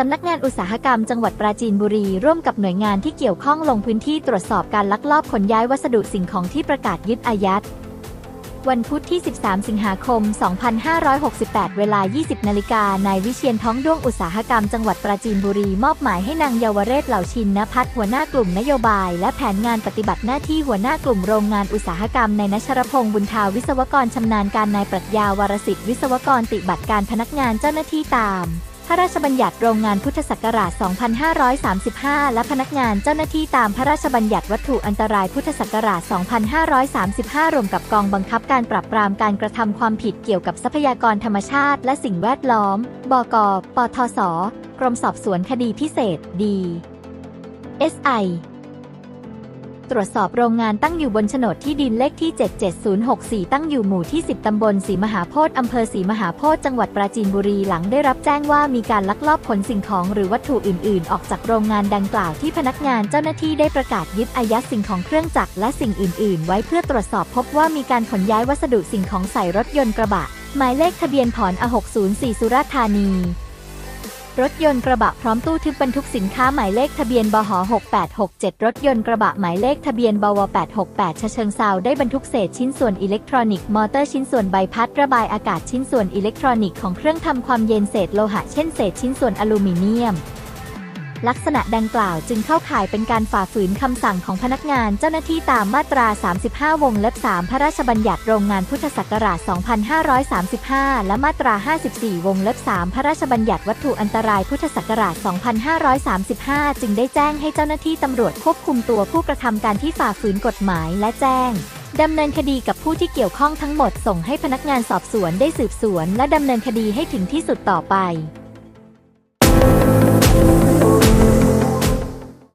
สำนักงานอุตสาหกรรมจังหวัดปราจีนบุรี ร่วมกับหน่วยงานที่เกี่ยวข้องลงพื้นที่ตรวจสอบการลักลอบขนย้ายวัสดุสิ่งของที่ประกาศยึดอายัด วันพุธที่ 13 สิงหาคม 2568 เวลา 20 นาฬิกานายวิเชียนท้องด้วงอุตสาหกรรมจังหวัดปราจีนบุรี มอบหมายให้นางเยาวเรศเหล่าชินนพัฒหัวหน้ากลุ่มนโยบาย และแผนงานปฏิบัติหน้าที่หัวหน้ากลุ่มโรงงานอุตสาหกรรมในนชรพงศ์บุญทาวิศวกรชำนาญการนายปรัชญาวรสิทธิ์วิศวกรติบัติการพนักงานเจ้าหน้าที่ตาม พระราชบัญญัติโรงงานพุทธศักราช 2535 และพนักงานเจ้าหน้าที่ตามพระราชบัญญัติวัตถุอันตรายพุทธศักราช 2535 รวมกับกองบังคับการปรับปรามการกระทำความผิดเกี่ยวกับทรัพยากรธรรมชาติ และสิ่งแวดล้อม บก ปทศ กรมสอบสวนคดีพิเศษ ดี SI ตรวจสอบโรงงานตั้งอยู่บนโฉนดที่ดินเลขที่ 77064 ตั้งอยู่หมู่ที่ 10 ตำบลศรีมหาโพธิ์อำเภอศรีมหาโพธิ์จังหวัดปราจีนบุรีหลังได้รับแจ้งว่ามีการลักลอบขนสิ่งของหรือวัตถุอื่น ๆ ออกจากโรงงานดังกล่าวที่พนักงานเจ้าหน้าที่ได้ประกาศยึดอายัดสิ่งของเครื่องจักรและสิ่งอื่น ๆ ไว้เพื่อตรวจสอบพบว่ามีการขนย้ายวัสดุสิ่งของใส่รถยนต์กระบะ หมายเลขทะเบียนผอนอ604สุราษฎร์ธานี รถยนต์กระบะพร้อมตู้ทึบบรรทุกสินค้าหมายเลขทะเบียนบห6867 รถยนต์กระบะหมายเลขทะเบียนบว868ชะเชิงเซาได้บรรทุกเศษชิ้นส่วนอิเล็กทรอนิกส์มอเตอร์ชิ้นส่วนใบพัดระบายอากาศชิ้นส่วนอิเล็กทรอนิกส์ของเครื่องทำความเย็นเศษโลหะเช่นเศษชิ้นส่วนอลูมิเนียม ลักษณะดังกล่าวจึงเข้าข่ายเป็นการฝ่าฝืนคำสั่งของพนักงานเจ้าหน้าที่ตามมาตรา 35 วงเล็บ 3 พระราชบัญญัติโรงงานพุทธศักราช 2535 และมาตรา 54 วงเล็บ 3 พระราชบัญญัติวัตถุอันตรายพุทธศักราช 2535 จึงได้แจ้งให้เจ้าหน้าที่ตำรวจควบคุมตัวผู้กระทำการที่ฝ่าฝืนกฎหมายและแจ้งดำเนินคดีกับผู้ที่เกี่ยวข้องทั้งหมดส่งให้พนักงานสอบสวนได้สืบสวน และดำเนินคดีให้ถึงที่สุดต่อไป